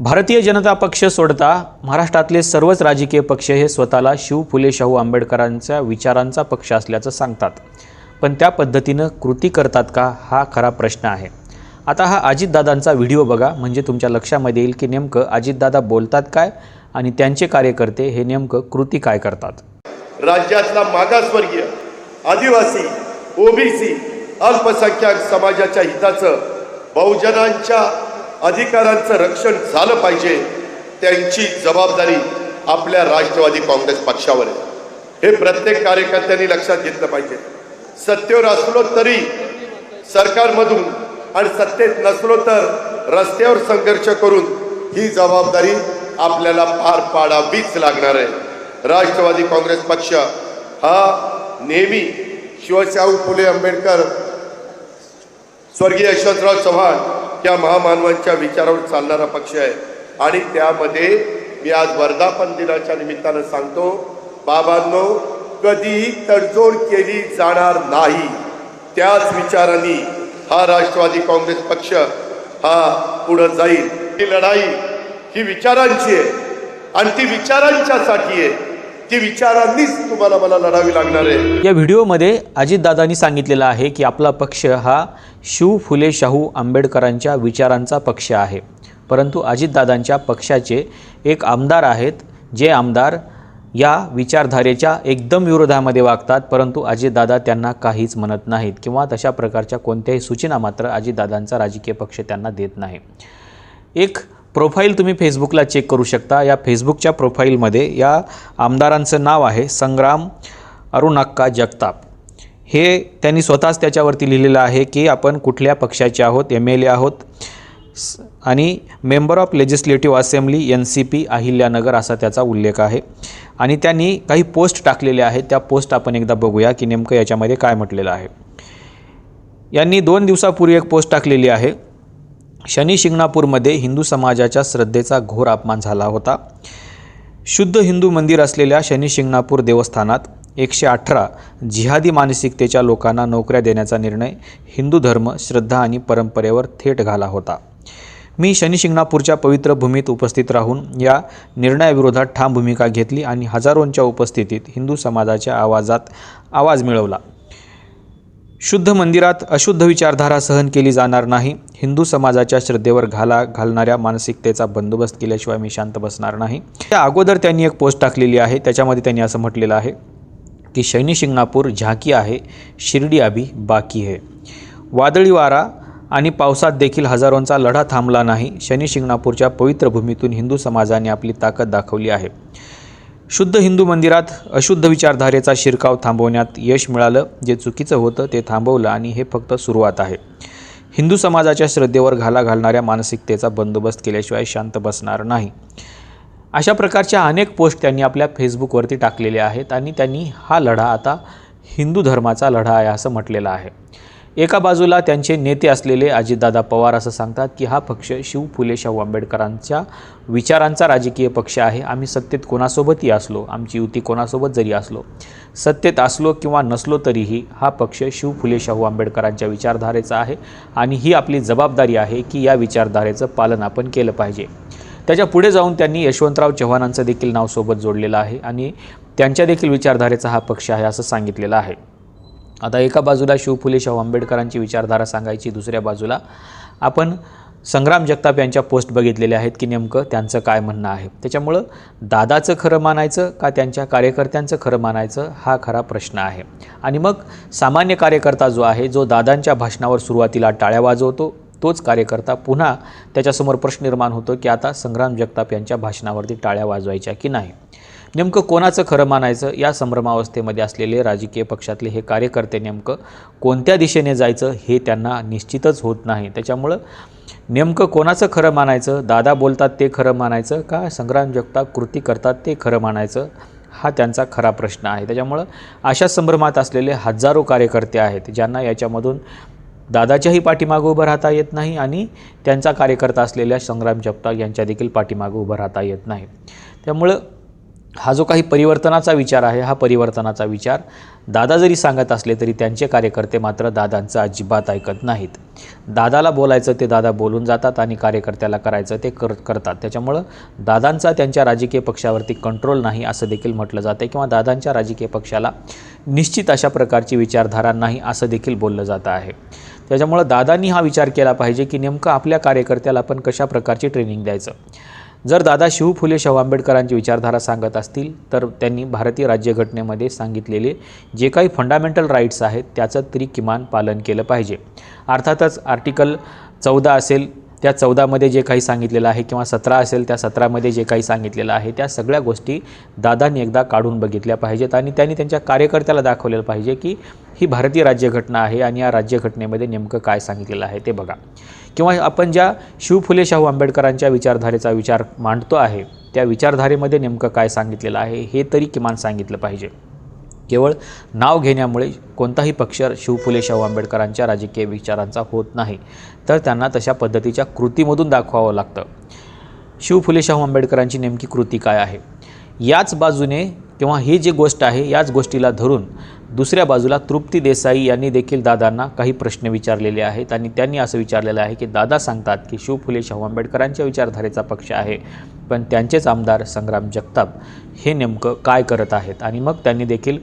भारतीय जनता पक्ष सोडता महाराष्ट्रातले सर्वच राजकीय पक्ष हे स्वतःला शिव फुले शाहू आंबेडकरांच्या विचारांचा पक्ष असल्याचं सांगतात. पण त्या पद्धतीनं कृती करतात का हा खरा प्रश्न आहे. आता हा अजितदादांचा व्हिडिओ बघा म्हणजे तुमच्या लक्षामध्ये येईल की नेमकं अजितदादा बोलतात काय आणि त्यांचे कार्यकर्ते हे नेमकं कृती काय करतात. राज्यातला मागासवर्गीय आदिवासी ओबीसी अल्पसंख्याक समाजाच्या हिताचं बहुजनांच्या अधिकारांचं रक्षण झालं पाहिजे त्यांची जबाबदारी आपल्या राष्ट्रवादी काँग्रेस पक्षावर आहे. हे प्रत्येक कार्यकर्त्यांनी लक्षात घेतलं पाहिजे. सत्तेवर असलो तरी सरकारमधून आणि सत्तेत नसलो तर रस्त्यावर संघर्ष करून ही जबाबदारी आपल्याला पार पाडावीच लागणार आहे. राष्ट्रवादी काँग्रेस पक्ष हा नेहमी शिवशाहू फुले आंबेडकर स्वर्गीय यशवंतराव चव्हाण या महामानवांच्या विचारावर चालणारा पक्ष आहे. आणि त्यामध्ये मी आज वर्धापन दिनाच्या निमित्तानं सांगतो बाबांनो कधीही तडजोड केली जाणार नाही. त्याच विचारांनी हा राष्ट्रवादी काँग्रेस पक्ष हा पुढं जाईल. ही लढाई ही विचारांची आहे. आणि ती विचारांच्यासाठी आहे. ती विचारांनीच तुम्हाला मला लढावी लागणार आहे. या व्हिडिओमध्ये अजितदादांनी सांगितलेलं आहे की आपला पक्ष हा शिव फुले शाहू आंबेडकरांच्या विचारांचा पक्ष आहे. परंतु अजितदादांच्या पक्षाचे एक आमदार आहेत जे आमदार या विचारधारेच्या एकदम विरोधामध्ये वागतात परंतु अजितदादा त्यांना काहीच म्हणत नाहीत किंवा तशा प्रकारच्या कोणत्याही सूचना मात्र अजितदादांचा राजकीय पक्ष त्यांना देत नाही. एक प्रोफाईल तुम्ही फेसबुकला चेक करू शकता. या फेसबुकच्या प्रोफाईलमध्ये या आमदारांचं नाव आहे संग्राम अरुणाक्का जगताप. हे त्यांनी स्वतःच त्याच्यावरती लिहिलेलं आहे की आपण कुठल्या पक्षाचे आहोत एम एल ए आहोत स- आणि member of legislative assembly N C P Ahilyanagar असा त्याचा उल्लेख आहे. आणि त्यांनी काही पोस्ट टाकलेल्या आहेत. त्या पोस्ट आपण एकदा बघूया की नेमकं याच्यामध्ये काय म्हटलेलं आहे. यांनी दोन दिवसापूर्वी एक पोस्ट टाकलेली आहे. शनी शिंगणापूरमध्ये हिंदू समाजाच्या श्रद्धेचा घोर अपमान झाला होता. शुद्ध हिंदू मंदिर असलेल्या शनी शिंगणापूर देवस्थानात एकशे अठरा जिहादी मानसिकतेच्या लोकांना नोकऱ्या देण्याचा निर्णय हिंदू धर्म श्रद्धा आणि परंपरेवर थेट घाला होता. मी शनी शिंगणापूरच्या पवित्र भूमीत उपस्थित राहून या निर्णयाविरोधात ठाम भूमिका घेतली आणि हजारोंच्या उपस्थितीत हिंदू समाजाच्या आवाजात आवाज मिळवला. शुद्ध मंदिरात अशुद्ध विचारधारा सहन केली जाणार नाही. हिंदू समाजाच्या श्रद्धेवर घाला घालणाऱ्या मानसिकतेचा बंदोबस्त केल्याशिवाय मी शांत बसणार नाही. त्या अगोदर त्यांनी एक पोस्ट टाकलेली आहे. त्याच्यामध्ये त्यांनी असं म्हटलेलं आहे की शैनी शिंगणापूर झाकी आहे शिर्डी अभी बाकी आहे वादळी वारा आणि पावसात देखील हजारोंचा लढा थांबला नाही. शनी शिंगणापूरच्या पवित्र भूमीतून हिंदू समाजाने आपली ताकद दाखवली आहे. शुद्ध हिंदू मंदिरात अशुद्ध विचारधारेचा शिरकाव थांबवण्यात यश मिळालं. जे चुकीचं होतं ते थांबवलं आणि हे फक्त सुरुवात आहे. हिंदू समाजाच्या श्रद्धेवर घाला घालणाऱ्या मानसिकतेचा बंदोबस्त केल्याशिवाय शांत बसणार नाही. अशा प्रकारच्या अनेक पोस्ट त्यांनी आपल्या फेसबुकवरती टाकलेल्या आहेत आणि त्यांनी हा लढा आता हिंदू धर्माचा लढा आहे असं म्हटलेलं आहे. एका बाजूला त्यांचे नेते असलेले अजितदादा पवार असं सांगतात की हा पक्ष शिव फुले शाहू आंबेडकरांच्या विचारांचा राजकीय पक्ष आहे. आम्ही सत्तेत कोणासोबतही असलो आमची युती कोणासोबत जरी असलो सत्तेत असलो किंवा नसलो तरीही हा पक्ष शिव फुले शाहू आंबेडकरांच्या विचारधारेचा आहे आणि ही आपली जबाबदारी आहे की या विचारधारेचं पालन आपण केलं पाहिजे. त्याच्या पुढे जाऊन त्यांनी यशवंतराव चव्हाणांचं देखील नाव सोबत जोडलेलं आहे आणि त्यांच्या देखील विचारधारेचा हा पक्ष आहे असं सांगितलेलं आहे. आता एका बाजूला शिवफुले शाहू आंबेडकरांची विचारधारा सांगायची दुसऱ्या बाजूला आपण संग्राम जगताप यांच्या पोस्ट बघितलेल्या आहेत की नेमकं त्यांचं काय म्हणणं आहे. त्याच्यामुळं दादाचं खरं मानायचं का त्यांच्या कार्यकर्त्यांचं खरं मानायचं हा खरा प्रश्न आहे. आणि मग सामान्य कार्यकर्ता जो आहे जो दादांच्या भाषणावर सुरुवातीला टाळ्या वाजवतो तोच कार्यकर्ता पुन्हा त्याच्यासमोर प्रश्न निर्माण होतो की आता संग्राम जगताप यांच्या भाषणावरती टाळ्या वाजवायच्या की नाही. नेमकं कोणाचं खरं मानायचं? या संभ्रमावस्थेमध्ये असलेले राजकीय पक्षातले हे कार्यकर्ते नेमकं कोणत्या दिशेने जायचं हे त्यांना निश्चितच होत नाही. त्याच्यामुळं नेमकं कोणाचं खरं मानायचं? दादा बोलतात ते खरं मानायचं का संग्राम जगताप कृती करतात ते खरं मानायचं? हा त्यांचा खरा प्रश्न आहे. त्याच्यामुळं अशा संभ्रमात असलेले हजारो कार्यकर्ते आहेत ज्यांना याच्यामधून दादाच्याही पाठीमागं उभं राहता येत नाही आणि त्यांचा कार्यकर्ता असलेल्या संग्राम जगताप यांच्या देखील पाठीमागं उभं राहता येत नाही. त्यामुळं हा जो काही परिवर्तनाचा विचार आहे हा परिवर्तनाचा विचार दादा जरी सांगत असले तरी त्यांचे कार्यकर्ते मात्र दादांचं अजिबात ऐकत नाहीत. दादाला बोलायचं ते दादा बोलून जातात आणि कार्यकर्त्याला करायचं ते कर करतात. त्याच्यामुळं दादांचा त्यांच्या राजकीय पक्षावरती कंट्रोल नाही असं देखील म्हटलं जातं किंवा दादांच्या राजकीय पक्षाला निश्चित अशा प्रकारची विचारधारा नाही असं देखील बोललं जातं आहे. त्याच्यामुळं दादांनी हा विचार केला पाहिजे की नेमकं आपल्या कार्यकर्त्याला आपण कशा प्रकारची ट्रेनिंग द्यायचं? जर दादा शिव फुले शाहू आंबेडकरांची विचारधारा सांगत असतील तर त्यांनी भारतीय राज्यघटनेमध्ये सांगितलेले जे काही फंडामेंटल राईट्स आहेत त्याचं तरी किमान पालन केलं पाहिजे. अर्थातच आर्टिकल चौदा असेल त्या चौदामध्ये जे काही सांगितलेलं आहे किंवा सतरा असेल त्या सतरामध्ये जे काही सांगितलेलं आहे त्या सगळ्या गोष्टी दादांनी एकदा काढून बघितल्या पाहिजेत आणि त्यांनी त्यांच्या कार्यकर्त्याला दाखवलेलं पाहिजे की ही भारतीय राज्यघटना आहे आणि या राज्यघटनेमध्ये नेमकं काय सांगितलेलं आहे ते बघा. किंवा आपण ज्या शिवफुले शाहू आंबेडकरांच्या विचारधारेचा विचार मांडतो आहे त्या विचारधारेमध्ये नेमकं काय सांगितलेलं आहे हे तरी किमान सांगितलं पाहिजे. केवळ नाव घेण्यामुळे कोणताही पक्ष शिवफुले शाहू आंबेडकरांच्या राजकीय विचारांचा होत नाही. तर त्यांना तशा पद्धतीच्या कृतीमधून दाखवावं लागतं. शिवफुले शाहू आंबेडकरांची नेमकी कृती काय आहे? याच बाजूने किंवा ही जी गोष्ट आहे याच गोष्टीला धरून दुसऱ्या बाजूला तृप्ती देसाई यांनी देखील दादांना काही प्रश्न विचारलेले आहेत आणि त्यांनी असं विचारलेलं आहे की दादा सांगतात की शिव फुले शाहू आंबेडकरांच्या विचारधारेचा पक्ष आहे पण त्यांचेच आमदार संग्राम जगताप हे नेमकं काय करत आहेत? आणि मग त्यांनी देखील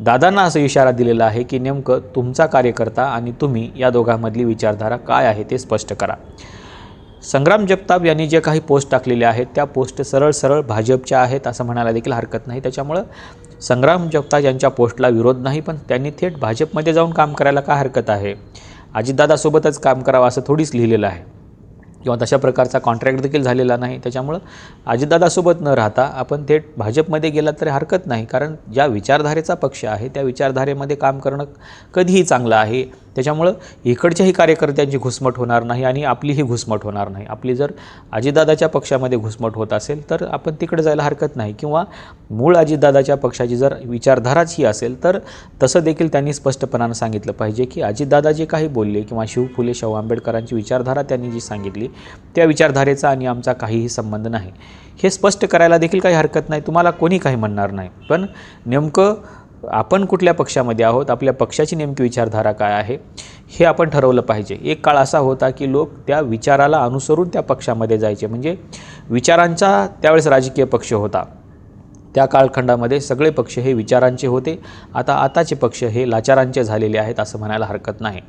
दादांना असं इशारा दिलेला आहे की नेमकं तुमचा कार्यकर्ता आणि तुम्ही या दोघांमधली विचारधारा काय आहे ते स्पष्ट करा. संग्राम जगताप यांनी जे काही पोस्ट टाकलेले आहेत त्या पोस्ट सरळ सरळ भाजपच्या आहेत असं म्हणायला देखील हरकत नाही. त्याच्यामुळं संग्राम जगताप यांच्या पोस्टला विरोध नाही पण त्यांनी थेट भाजपमध्ये जाऊन काम करायला का हरकत आहे? अजितदादासोबतच काम करावं असं थोडीच लिहिलेलं आहे. किंवा तशा प्रकारचा कॉन्ट्रॅक्ट देखील झालेला नाही. त्याच्यामुळं अजितदादासोबत न राहता आपण थेट भाजपमध्ये गेलात तरी हरकत नाही कारण ज्या विचारधारेचा पक्ष आहे त्या विचारधारेमध्ये काम करणं कधीही चांगलं आहे. त्याच्यामुळं इकडच्याही कार्यकर्त्यांची घुसमट होणार नाही आणि आपलीही घुसमट होणार नाही. आपली जर अजितदादाच्या पक्षामध्ये घुसमट होत असेल तर आपण तिकडे जायला हरकत नाही. किंवा मूळ अजितदादाच्या पक्षाची जर विचारधाराच ही असेल तर तसं देखील त्यांनी स्पष्टपणानं सांगितलं पाहिजे की अजितदादा जे काही बोलले किंवा शिव फुले शाहू आंबेडकरांची विचारधारा त्यांनी जी सांगितली त्या विचारधारेचा आणि आमचा काहीही संबंध नाही. हे स्पष्ट करायला देखील काही हरकत नाही. तुम्हाला कोणी काही म्हणणार नाही. पण नेमकं आपण कुठल्या पक्षामध्ये आहोत आपल्या पक्षाची नेमकी विचारधारा काय आहे हे आपण ठरवलं पाहिजे. एक काळ असा होता की लोक त्या विचाराला अनुसरून त्या पक्षामध्ये जायचे. म्हणजे विचारांचा त्यावेळेस राजकीय पक्ष होता. त्या कालखंडामध्ये सगळे पक्ष हे विचारांचे होते. आता आताचे पक्ष हे लाचारांचे झालेले आहेत असं म्हणायला हरकत नाही.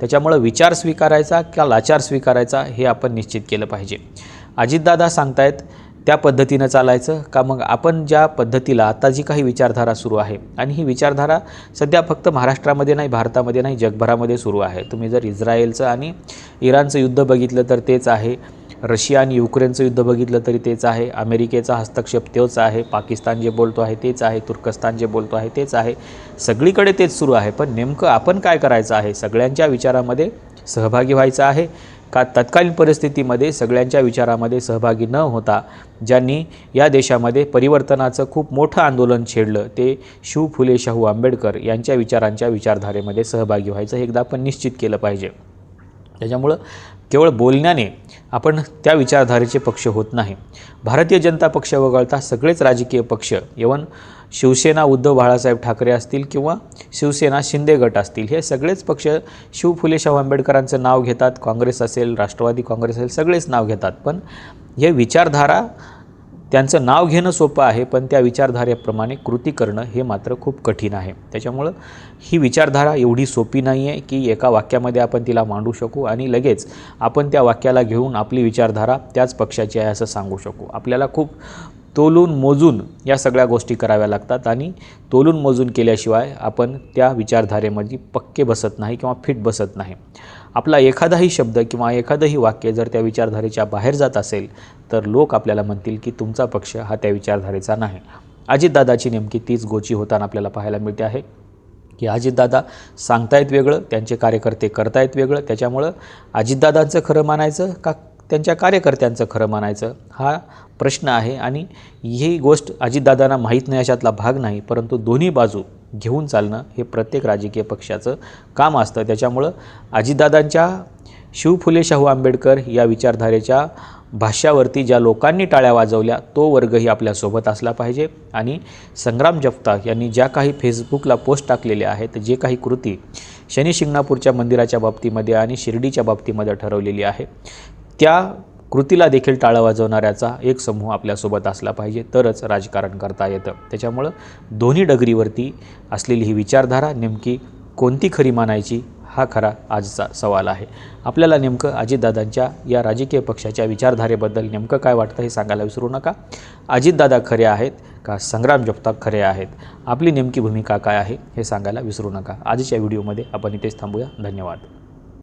त्याच्यामुळं विचार स्वीकारायचा का लाचार स्वीकारायचा हे आपण निश्चित केलं पाहिजे. अजितदादा सांगतायत त्या पद्धतीनं चालायचं का मग आपण ज्या पद्धतीला आता जी काही विचारधारा सुरू आहे आणि ही विचारधारा सध्या फक्त महाराष्ट्रामध्ये नाही भारतामध्ये नाही जगभरामध्ये सुरू आहे. तुम्ही जर इस्रायलचं आणि इराणचं युद्ध बघितलं तर तेच आहे. रशिया आणि युक्रेनचं युद्ध बघितलं तरी तेच आहे. अमेरिकेचा हस्तक्षेप तोच आहे. पाकिस्तान जे बोलतो आहे तेच आहे. तुर्कस्तान जे बोलतो आहे तेच आहे. सगळीकडे तेच सुरू आहे. पण नेमकं आपण काय करायचं आहे? सगळ्यांच्या विचारामध्ये सहभागी व्हायचं आहे. का तत्कालीन परिस्थितीमध्ये सगळ्यांच्या विचारामध्ये सहभागी न होता ज्यांनी या देशामध्ये परिवर्तनाचं खूप मोठं आंदोलन छेडलं ते शिव फुले शाहू आंबेडकर यांच्या विचारांच्या विचारधारेमध्ये सहभागी व्हायचं हे एकदा आपण निश्चित केलं पाहिजे. त्याच्यामुळं केवळ बोलण्याने आपण त्या विचारधारेचे पक्ष होत नाही. भारतीय जनता पक्ष वगळता सगळेच राजकीय पक्ष इवन शिवसेना उद्धव बाळासाहेब ठाकरे असतील किंवा शिवसेना शिंदे गट असतील हे सगळेच पक्ष शिव फुले शाहू आंबेडकरांचं नाव घेतात काँग्रेस असेल राष्ट्रवादी काँग्रेस असेल सगळेच नाव घेतात. पण हे विचारधारा त्यांचं नाव घेणं सोपं आहे पण त्या विचारधारेप्रमाणे कृती करणं हे मात्र खूप कठीण आहे. त्याच्यामुळं ही विचारधारा एवढी सोपी नाही आहे की एका वाक्यामध्ये आपण तिला मांडू शकू आणि लगेच आपण त्या वाक्याला घेऊन आपली विचारधारा त्याच पक्षाची आहे असं सांगू शकू. आपल्याला खूप तोलून मोजून या सगळ्या गोष्टी कराव्या लागतात आणि तोलून मोजून केल्याशिवाय आपण त्या विचारधारेमध्ये पक्के बसत नाही किंवा फिट बसत नाही. आपला एखादाही शब्द किंवा एखादंही वाक्य जर त्या विचारधारेच्या बाहेर जात असेल तर लोक आपल्याला म्हणतील की तुमचा पक्ष हा त्या विचारधारेचा नाही. अजितदादाची नेमकी तीच गोची होताना आपल्याला पाहायला मिळते आहे. की अजितदादा सांगतायत वेगळं त्यांचे कार्यकर्ते करतायत वेगळं त्याच्यामुळं अजितदादांचं खरं मानायचं का त्यांच्या कार्यकर्त्यांचं खरं मानायचं? हा प्रश्न आहे आणि ही गोष्ट अजितदादांना माहीत नाही अशातला भाग नाही परंतु दोन्ही बाजू घेऊन चालणं हे प्रत्येक राजकीय पक्षाचं काम असतं. त्याच्यामुळं अजितदादांच्या शिव फुले शाहू आंबेडकर या विचारधारेच्या भाष्यावरती ज्या लोकांनी टाळ्या वाजवल्या तो वर्गही आपल्यासोबत असला पाहिजे. आणि संग्राम जगताप यांनी ज्या काही फेसबुकला पोस्ट टाकलेल्या आहेत जे काही कृती शनी शिंगणापूरच्या मंदिराच्या बाबतीमध्ये आणि शिर्डीच्या बाबतीमध्ये ठरवलेली आहे त्या कृतीला देखील टाळं वाजवणाऱ्याचा एक समूह आपल्यासोबत असला पाहिजे तरच राजकारण करता येतं. त्याच्यामुळं दोन्ही डगरीवरती असलेली ही विचारधारा नेमकी कोणती खरी मानायची हा खरा आजचा सवाल आहे. आपल्याला नेमकं अजितदादांच्या या राजकीय पक्षाच्या विचारधारेबद्दल नेमकं काय वाटतं हे सांगायला विसरू नका. अजितदादा खरे आहेत का संग्राम जगताप खरे आहेत? आपली नेमकी भूमिका काय आहे हे सांगायला विसरू नका. आजच्या व्हिडिओमध्ये आपण इथेच थांबूया. धन्यवाद.